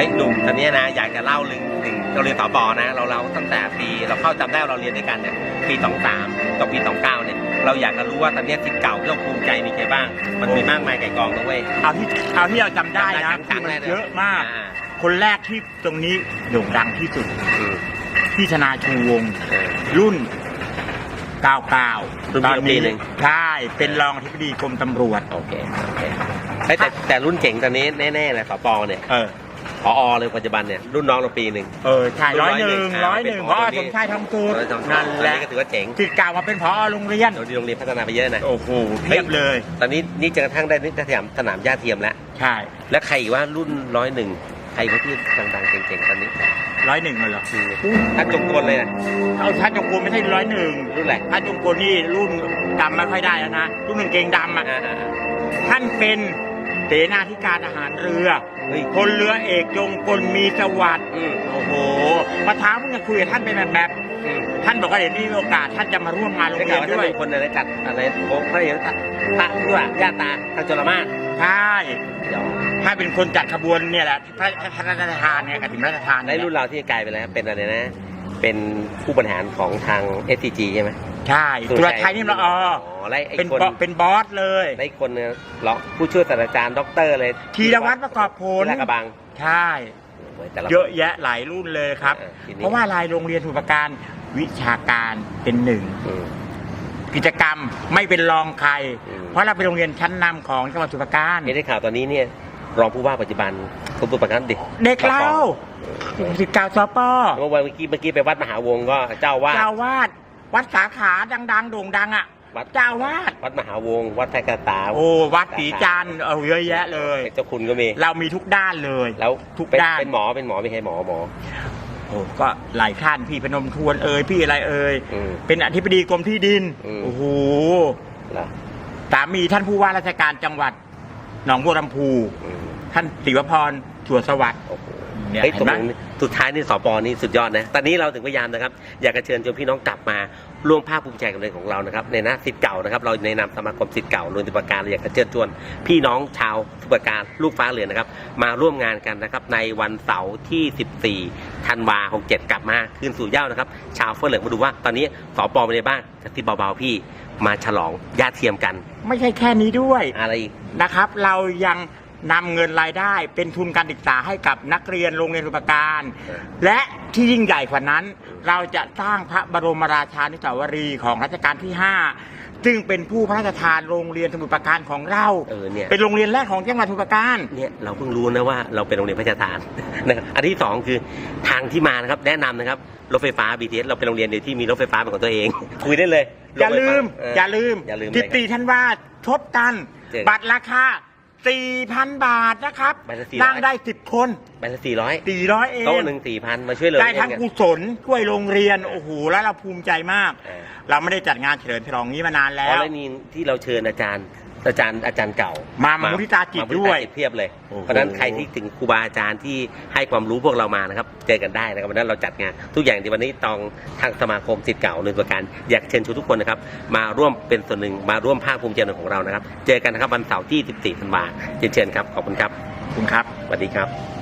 ฮ้ยหนุ่มตอนเนี้ยนะอยากจะเล่าเรื่องหนึ่งเราเรียนสอบอนะ เราเราตั้งแต่ปีเราเข้าจำได้ว่าเราเรียนด้วยกันเนี่ยปี23กับปี29เนี่ยเราอยากจะรู้ว่าตอนเนี้ยสิทธิ์เก่าที่เราภูมิใจมีใครบ้าง มันมีมากมายไก่กองนะเว้ยเอาที่เอาที่เราจำได้นะจำได้คือมันเลยเยอะมาก อ่าคนแรกที่ตรงนี้โด่งดังที่สุดอืมพี่ชนาชูวงศ์เออ รุ่น 99รุ่นพี่ปีหนึ่ง ใช่เป็นรองอธิบดีกรมตำรวจ โอเคโอเคเฮ้ยแต่แต่รุ่นเจ๋งตอนนี้แน่ๆเลยสปอเนี่ย เออ พอเลยปัจจุบันเนี่ยรุ่นน้องเราปีหนึ่ง เออใช่รุ่ร้นอยหนึ่ง100ร้อยหนึ่งอ่าเพราะว่าเป็นสมชายทองสูตรเราจำนั่นแหละก็ถือว่าเจ๋งที่กล่าวมาเป็นผอโรงเรียนเดี๋ยวนี้โรงเรียนพัฒนาไปเยอะนะ โอ้โหเพียบเลย ตอนนี้นี่จนกระทั่งได้นิสยามสนามหญ้าเทียมแล้ว ใช่ แล้วใครอีกว่ารุ่นร้อยหนึ่งใครว่าที่ดังๆเก่งๆตอนนี้ร้อยหนึ่งเลยเหรอถ้าจงกลเลยนะเอาท่านจงกรมไม่ใช่ร้อยหนึ่งรุ่นอะไรท่านจงกรมนี่รุ่นดำไม่ค่อยได้แล้วนะรุ่นหนึ่งเกงดำอะอ่าท่านเป็น เสนาธิการทหารเรือๆเฮ้ยพลเรือเอกจงกลมีสวัสดิ์อืมโอ้โหมาท้าเพิ่งจะคุยกับท่านเป็นแบบแบบอืมท่านบอกว่าเดี๋ยวนี้มีโอกาสท่านจะมาร่วมงานโรงได้เรีข่าวยว่าท่านนด้วยเป็นคนอะไรจัดอะไรโอ้พระเอกพระพระด้วยญาติตาทางจรมาศใช่เดี๋ยวถ้าเป็นคนจัดขบวนเนี่ยแหละพระพระราชทานเนี่ยกฐินพระราชทานในเนี่ยรุ่นเราที่กลายไปแล้วเป็นอะไรนะ เป็นผู้บริหารของทาง SCG ใช่ไหมใช่ตุลาชัยนี่ละอออ๋อแล้วไอ้เป็นคนบอเป็นบอสเลยแล้วไอ้คนเนี่ยเหรอผู้ช่วยศาสตราจารย์ด็อกเตอร์เลยธีรวัตรประกอบผลลาดกระบังใช่โอ้ยแต่ละเยอะแยะหลายรุ่นเลยครับออทีนี้ เพราะว่าลายโรงเรียนสุปการวิชาการเป็นหนึ่ง อืม กิจกรรมไม่เป็นรองใคร อืม เพราะเราเป็นโรงเรียนชั้นนำของจังหวัดสุพรรณการเห็นได้ข่าวตอนนี้เนี่ย รองผู้ว่าปัจจุบันคุณผู้ประกันเด็กเด็กเรา สิบเก้าสปเมื่อวันเมื่อกี้เมื่อกี้ไปวัดมหาวงศ์ก็เจ้าว่าด เจ้าวาดวัดสาขาดัง ๆ โด่งดังอะวัด เจ้าวาดวัดมหาวงศ์วัดไทยกระตาโอ้วัดศรีจันทร์เอาเยอะแยะเลย เจ้าคุณก็มี เรามีทุกด้านเลย แล้วทุกเป็นด้าน เป็นหมอเป็นหมอไม่ใช่หมอหมอ โอ้ก็หลายท่านพี่พนมทวนเอ่ยพี่อะไรเอ่ยอืมเป็นอธิบดีกรมที่ดินอืม โอ้โหเหรอสามีท่านผู้ว่าราชการจังหวัดหนองบัวลำพู อืมท่านศิวพรถั่วสวัสดิ์โอ้โหเนี่ยเฮ้ยเห็ตนรไหมงนี้ สุดท้ายนี่สปอนี่สุดยอดนะ ตอนนี้เราถึงพยายามนะครับ อยากจะเชิญชวนพี่น้องกลับมาร่วมภาคภูมิใจกับเรื่องของเรานะครับ ในหน้าสิทธิ์เก่านะครับ เราในนามสมาคมสิทธิ์เก่าโรงติปการเราอยากจะเชิญชวนพี่น้องชาวสุปการลูกฟ้าเหลืองนะครับ มาร่วมงานกันนะครับ ในวันเสาร์ที่ 14 ธันวาคม67กลับมาคืนสู่เหย้านะครับ ชาวเฟื่องเหลืองมาดูว่าตอนนี้สปอเป็นไงบ้างจากที่เบาๆพี่มาฉลองญาติเทียมกัน ไม่ใช่แค่นี้ด้วยอะไรอีก นะครับ เรายัง นำเงินรายได้เป็นทุนการศึกษาให้กับนักเรียนโรงเรียนสุปการ และที่ยิ่งใหญ่กว่านั้น เราจะสร้างพระบรมราชานุสาวรีย์ของรัชกาลที่ 5 ซึ่งเป็นผู้พระราชทานโรงเรียนสมุทรปราการของเราเออเนี่ยเป็นโรงเรียนแรกของจังหวัดสมุทรปราการ เนี่ยเราเพิ่งรู้นะว่าเราเป็นโรงเรียนพระราชทาน นะครับอันที่สองคือทางที่มานะครับแนะนำนะครับรถไฟฟ้า BTS เราเป็นโรงเรียนเดียวที่มีรถไฟฟ้าเป็นของตัวเอง คุยได้เลยอย่าลืมเอออย่าลืมอย่าลืมจิตเลยตีท่านว่าชดกัน เจ็ด บัตรราคา 4,000 บาทนะครับใบละ400 นั่งได้ 10 คนใบละสี่ร้อย400เองโต๊ะหนึ่งสี่พันมาช่วยเหลือได้ทั้งเรียนกันกุศลช่วยโรงเรียนโอ้โหแล้วเราภูมิใจมากเออเราไม่ได้จัดงานเฉลิมฉลองนี้มานานแล้อ๋อวแล้วนี่ที่เราเชิญอาจารย์ อาจารย์อาจารย์เก่า มามามุทิตาจิตมุทิด้วยเพียบเลยโอ้โหเพราะฉะนั้นใครที่ถึงครูบาอาจารย์ที่ให้ความรู้พวกเรามานะครับ เจอกันได้นะครับวันนั้นเราจัดงานทุกอย่างที่วันนี้ตองทางสมาคมสิทธิ์เก่าหนึ่งประการอยากเชิญชวนทุกคนนะครับ มาร่วมเป็นส่วนหนึ่งมาร่วมภาคภูมิใจของเรานะครับ เจอกันนะครับวันเสาร์ที่ 14ธันวาคมเรียนเชิญครับขอบคุณครับขอบคุณครับสวัสดีครับ